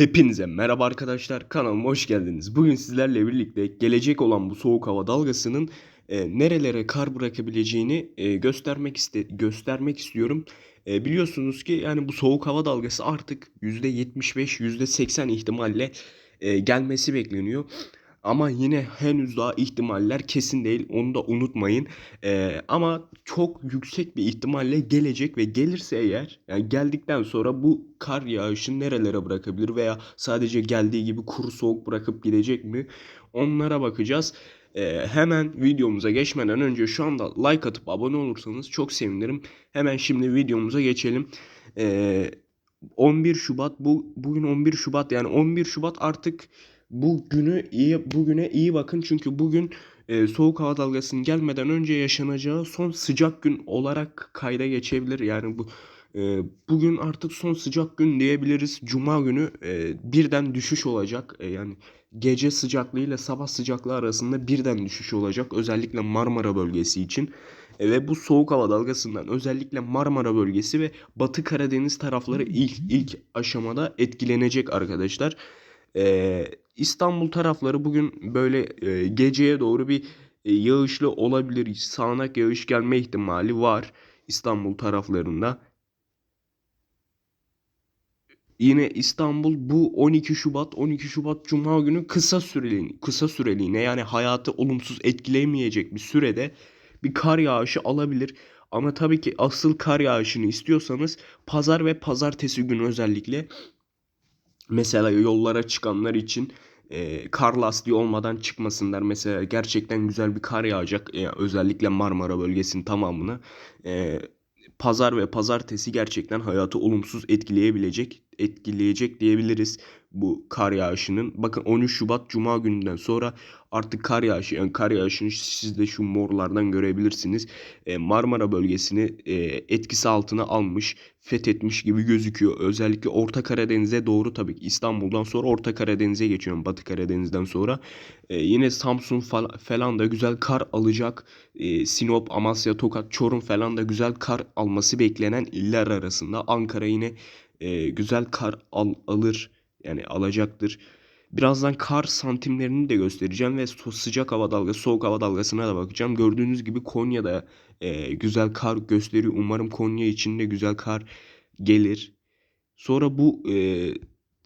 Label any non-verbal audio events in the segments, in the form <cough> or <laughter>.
Hepinize merhaba arkadaşlar kanalıma hoş geldiniz. Bugün sizlerle birlikte gelecek olan bu soğuk hava dalgasının e, nerelere kar bırakabileceğini e, göstermek iste göstermek istiyorum. E, biliyorsunuz ki yani bu soğuk hava dalgası artık %75 %80 ihtimalle e, gelmesi bekleniyor. Ama yine henüz daha ihtimaller kesin değil. Onu da unutmayın. Ee, ama çok yüksek bir ihtimalle gelecek ve gelirse eğer yani geldikten sonra bu kar yağışı nerelere bırakabilir veya sadece geldiği gibi kuru soğuk bırakıp gidecek mi? Onlara bakacağız. Ee, hemen videomuza geçmeden önce şu anda like atıp abone olursanız çok sevinirim. Hemen şimdi videomuza geçelim. Ee, 11 Şubat bu bugün 11 Şubat yani 11 Şubat artık bu günü iyi bugüne iyi bakın çünkü bugün e, soğuk hava dalgasının gelmeden önce yaşanacağı son sıcak gün olarak kayda geçebilir. Yani bu e, bugün artık son sıcak gün diyebiliriz. Cuma günü e, birden düşüş olacak. E, yani gece sıcaklığı ile sabah sıcaklığı arasında birden düşüş olacak. Özellikle Marmara bölgesi için. E, ve bu soğuk hava dalgasından özellikle Marmara bölgesi ve Batı Karadeniz tarafları ilk ilk aşamada etkilenecek arkadaşlar. Ee, İstanbul tarafları bugün böyle e, geceye doğru bir e, yağışlı olabilir. Sağanak yağış gelme ihtimali var İstanbul taraflarında. Yine İstanbul bu 12 Şubat 12 Şubat Cuma günü kısa süreliğine kısa süreliğine yani hayatı olumsuz etkileyemeyecek bir sürede bir kar yağışı alabilir. Ama tabii ki asıl kar yağışını istiyorsanız pazar ve pazartesi günü özellikle Mesela yollara çıkanlar için e, kar lastiği olmadan çıkmasınlar. Mesela gerçekten güzel bir kar yağacak. E, özellikle Marmara bölgesinin tamamını. E, pazar ve pazartesi gerçekten hayatı olumsuz etkileyebilecek etkileyecek diyebiliriz bu kar yağışının. Bakın 13 Şubat Cuma gününden sonra artık kar yağışı yani kar yağışını siz de şu morlardan görebilirsiniz. E, Marmara bölgesini e, etkisi altına almış, fethetmiş gibi gözüküyor. Özellikle Orta Karadeniz'e doğru tabii ki İstanbul'dan sonra Orta Karadeniz'e geçiyorum. Batı Karadeniz'den sonra. E, yine Samsun falan da güzel kar alacak. E, Sinop, Amasya, Tokat, Çorum falan da güzel kar alması beklenen iller arasında. Ankara yine e, güzel kar al, alır yani alacaktır. Birazdan kar santimlerini de göstereceğim ve sıcak hava dalgası, soğuk hava dalgasına da bakacağım. Gördüğünüz gibi Konya'da e, güzel kar gösteriyor. Umarım Konya için de güzel kar gelir. Sonra bu e,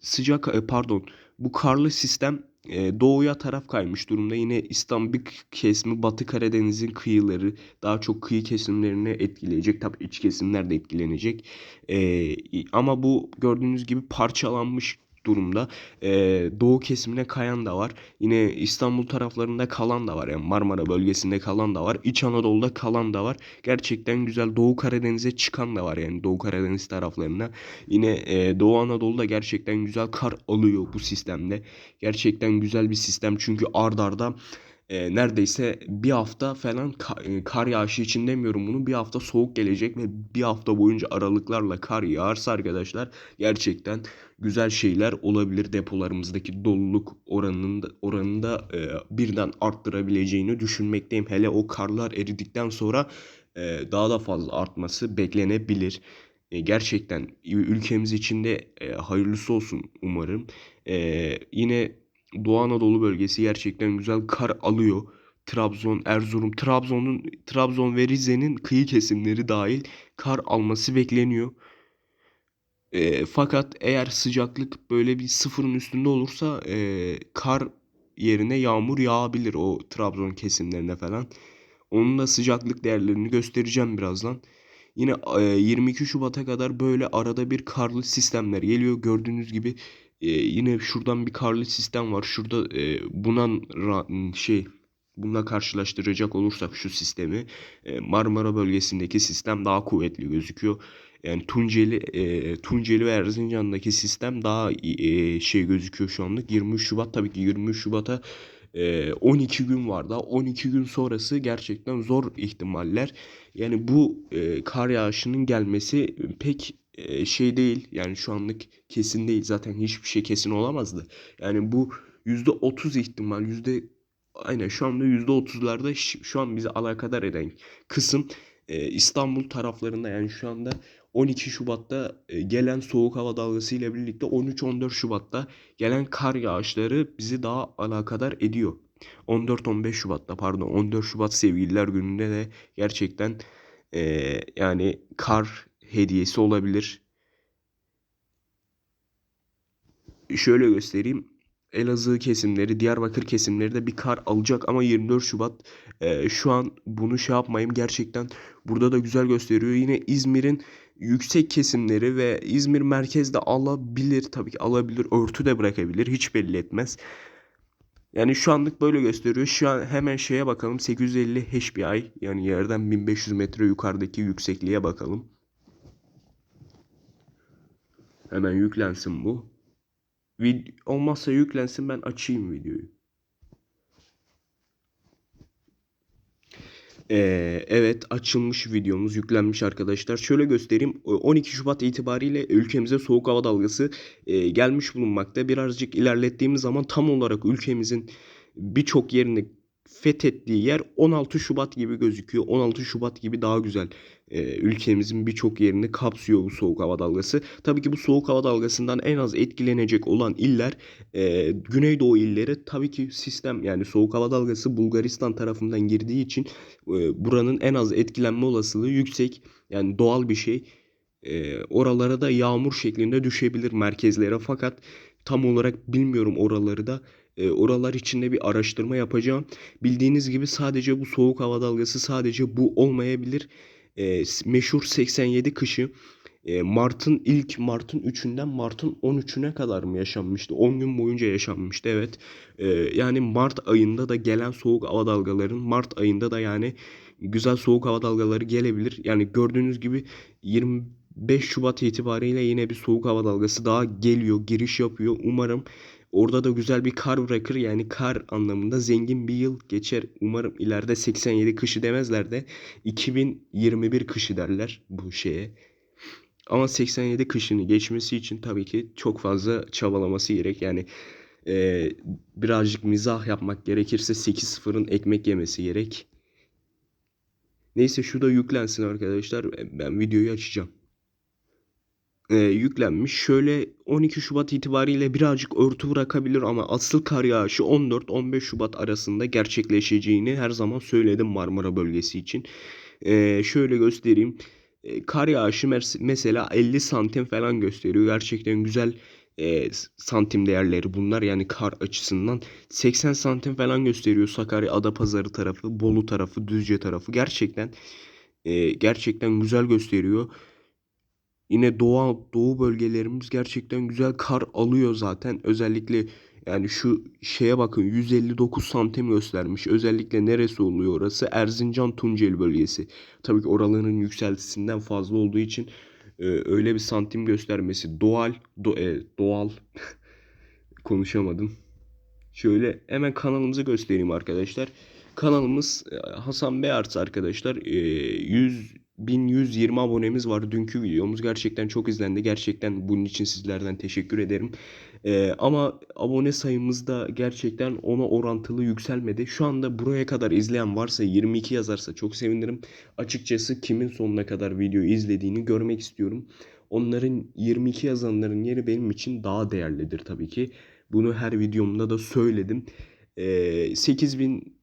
sıcak e, pardon bu karlı sistem e, doğuya taraf kaymış durumda. Yine İstanbul kesimi Batı Karadeniz'in kıyıları daha çok kıyı kesimlerini etkileyecek. Tabii iç kesimler de etkilenecek. E, ama bu gördüğünüz gibi parçalanmış durumda. Ee, doğu kesimine kayan da var. Yine İstanbul taraflarında kalan da var. Yani Marmara bölgesinde kalan da var. İç Anadolu'da kalan da var. Gerçekten güzel Doğu Karadeniz'e çıkan da var yani Doğu Karadeniz taraflarına. Yine e, Doğu Anadolu'da gerçekten güzel kar alıyor bu sistemde. Gerçekten güzel bir sistem çünkü ard arda e, neredeyse bir hafta falan ka- e, kar yağışı için demiyorum bunu bir hafta soğuk gelecek ve bir hafta boyunca aralıklarla kar yağarsa arkadaşlar gerçekten güzel şeyler olabilir depolarımızdaki doluluk oranının da, oranını da e, birden arttırabileceğini düşünmekteyim. Hele o karlar eridikten sonra e, daha da fazla artması beklenebilir. E, gerçekten ülkemiz için de e, hayırlısı olsun umarım. E, yine Doğu Anadolu bölgesi gerçekten güzel kar alıyor. Trabzon, Erzurum, Trabzon'un Trabzon ve Rize'nin kıyı kesimleri dahil kar alması bekleniyor. E, fakat eğer sıcaklık böyle bir sıfırın üstünde olursa e, kar yerine yağmur yağabilir o Trabzon kesimlerine falan. Onun da sıcaklık değerlerini göstereceğim birazdan. Yine e, 22 Şubat'a kadar böyle arada bir karlı sistemler geliyor. Gördüğünüz gibi e, yine şuradan bir karlı sistem var. Şurada e, buna şey bununla karşılaştıracak olursak şu sistemi e, Marmara bölgesindeki sistem daha kuvvetli gözüküyor. Yani Tunceli e, Tunceli ve Erzincan'daki sistem daha e, şey gözüküyor şu anlık. 23 Şubat tabii ki 23 Şubat'a e, 12 gün var daha 12 gün sonrası gerçekten zor ihtimaller. Yani bu e, kar yağışının gelmesi pek e, şey değil. Yani şu anlık kesin değil. Zaten hiçbir şey kesin olamazdı. Yani bu %30 ihtimal yüzde aynen şu anda %30'larda şu an bizi alakadar eden kısım e, İstanbul taraflarında yani şu anda 12 Şubat'ta e, gelen soğuk hava dalgası ile birlikte 13-14 Şubat'ta gelen kar yağışları bizi daha alakadar ediyor. 14-15 Şubat'ta pardon 14 Şubat Sevgililer Günü'nde de gerçekten e, yani kar hediyesi olabilir. Şöyle göstereyim. Elazığ kesimleri, Diyarbakır kesimleri de bir kar alacak ama 24 Şubat e, şu an bunu şey yapmayayım gerçekten burada da güzel gösteriyor. Yine İzmir'in yüksek kesimleri ve İzmir merkezde alabilir tabii ki alabilir örtü de bırakabilir hiç belli etmez. Yani şu anlık böyle gösteriyor. Şu an hemen şeye bakalım 850 HPI yani yerden 1500 metre yukarıdaki yüksekliğe bakalım. Hemen yüklensin bu. Vid olmazsa yüklensin ben açayım videoyu. Ee, evet açılmış videomuz yüklenmiş arkadaşlar. Şöyle göstereyim. 12 Şubat itibariyle ülkemize soğuk hava dalgası e, gelmiş bulunmakta. Birazcık ilerlettiğimiz zaman tam olarak ülkemizin birçok yerini fethettiği yer 16 Şubat gibi gözüküyor. 16 Şubat gibi daha güzel e, ülkemizin birçok yerini kapsıyor bu soğuk hava dalgası. Tabii ki bu soğuk hava dalgasından en az etkilenecek olan iller e, Güneydoğu illeri tabii ki sistem yani soğuk hava dalgası Bulgaristan tarafından girdiği için e, buranın en az etkilenme olasılığı yüksek. Yani doğal bir şey. E, oralara da yağmur şeklinde düşebilir merkezlere fakat tam olarak bilmiyorum oraları da e, oralar içinde bir araştırma yapacağım. Bildiğiniz gibi sadece bu soğuk hava dalgası sadece bu olmayabilir. E, meşhur 87 kışı e, Mart'ın ilk Mart'ın 3'ünden Mart'ın 13'üne kadar mı yaşanmıştı? 10 gün boyunca yaşanmıştı evet. E, yani Mart ayında da gelen soğuk hava dalgaların Mart ayında da yani güzel soğuk hava dalgaları gelebilir. Yani gördüğünüz gibi 25 Şubat itibariyle yine bir soğuk hava dalgası daha geliyor, giriş yapıyor. Umarım Orada da güzel bir kar bırakır. Yani kar anlamında zengin bir yıl geçer. Umarım ileride 87 kışı demezler de 2021 kışı derler bu şeye. Ama 87 kışını geçmesi için tabii ki çok fazla çabalaması gerek. Yani e, birazcık mizah yapmak gerekirse 8-0'ın ekmek yemesi gerek. Neyse şu da yüklensin arkadaşlar. Ben videoyu açacağım e, yüklenmiş. Şöyle 12 Şubat itibariyle birazcık örtü bırakabilir ama asıl kar yağışı 14-15 Şubat arasında gerçekleşeceğini her zaman söyledim Marmara bölgesi için. E, şöyle göstereyim. E, kar yağışı mesela 50 santim falan gösteriyor. Gerçekten güzel e, santim değerleri bunlar yani kar açısından 80 santim falan gösteriyor Sakarya Adapazarı tarafı, Bolu tarafı, Düzce tarafı gerçekten e, gerçekten güzel gösteriyor. Yine doğu, doğu bölgelerimiz gerçekten güzel kar alıyor zaten. Özellikle yani şu şeye bakın 159 santim göstermiş. Özellikle neresi oluyor orası? Erzincan Tunceli bölgesi. Tabii ki oraların yükseltisinden fazla olduğu için e, öyle bir santim göstermesi doğal do, e, doğal <laughs> konuşamadım. Şöyle hemen kanalımızı göstereyim arkadaşlar. Kanalımız e, Hasan Beyarts arkadaşlar. E, 100 1120 abonemiz var. Dünkü videomuz gerçekten çok izlendi. Gerçekten bunun için sizlerden teşekkür ederim. Ee, ama abone sayımız da gerçekten ona orantılı yükselmedi. Şu anda buraya kadar izleyen varsa 22 yazarsa çok sevinirim. Açıkçası kimin sonuna kadar video izlediğini görmek istiyorum. Onların 22 yazanların yeri benim için daha değerlidir tabii ki. Bunu her videomda da söyledim. Ee, 8000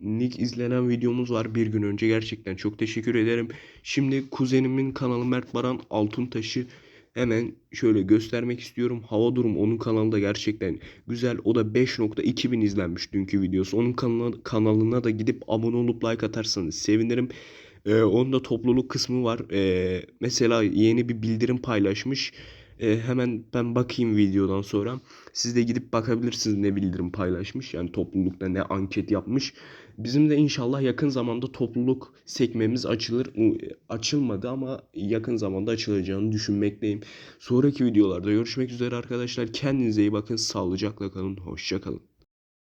Nick izlenen videomuz var bir gün önce. Gerçekten çok teşekkür ederim. Şimdi kuzenimin kanalı Mert Baran Altuntaş'ı hemen şöyle göstermek istiyorum. Hava durum onun kanalında gerçekten güzel. O da 5.2 bin izlenmiş dünkü videosu. Onun kanalına, kanalına da gidip abone olup like atarsanız sevinirim. Ee, onun da topluluk kısmı var. Ee, mesela yeni bir bildirim paylaşmış. Ee, hemen ben bakayım videodan sonra. Siz de gidip bakabilirsiniz ne bildirim paylaşmış. Yani toplulukta ne anket yapmış. Bizim de inşallah yakın zamanda topluluk sekmemiz açılır. Açılmadı ama yakın zamanda açılacağını düşünmekteyim. Sonraki videolarda görüşmek üzere arkadaşlar. Kendinize iyi bakın. Sağlıcakla kalın. Hoşçakalın.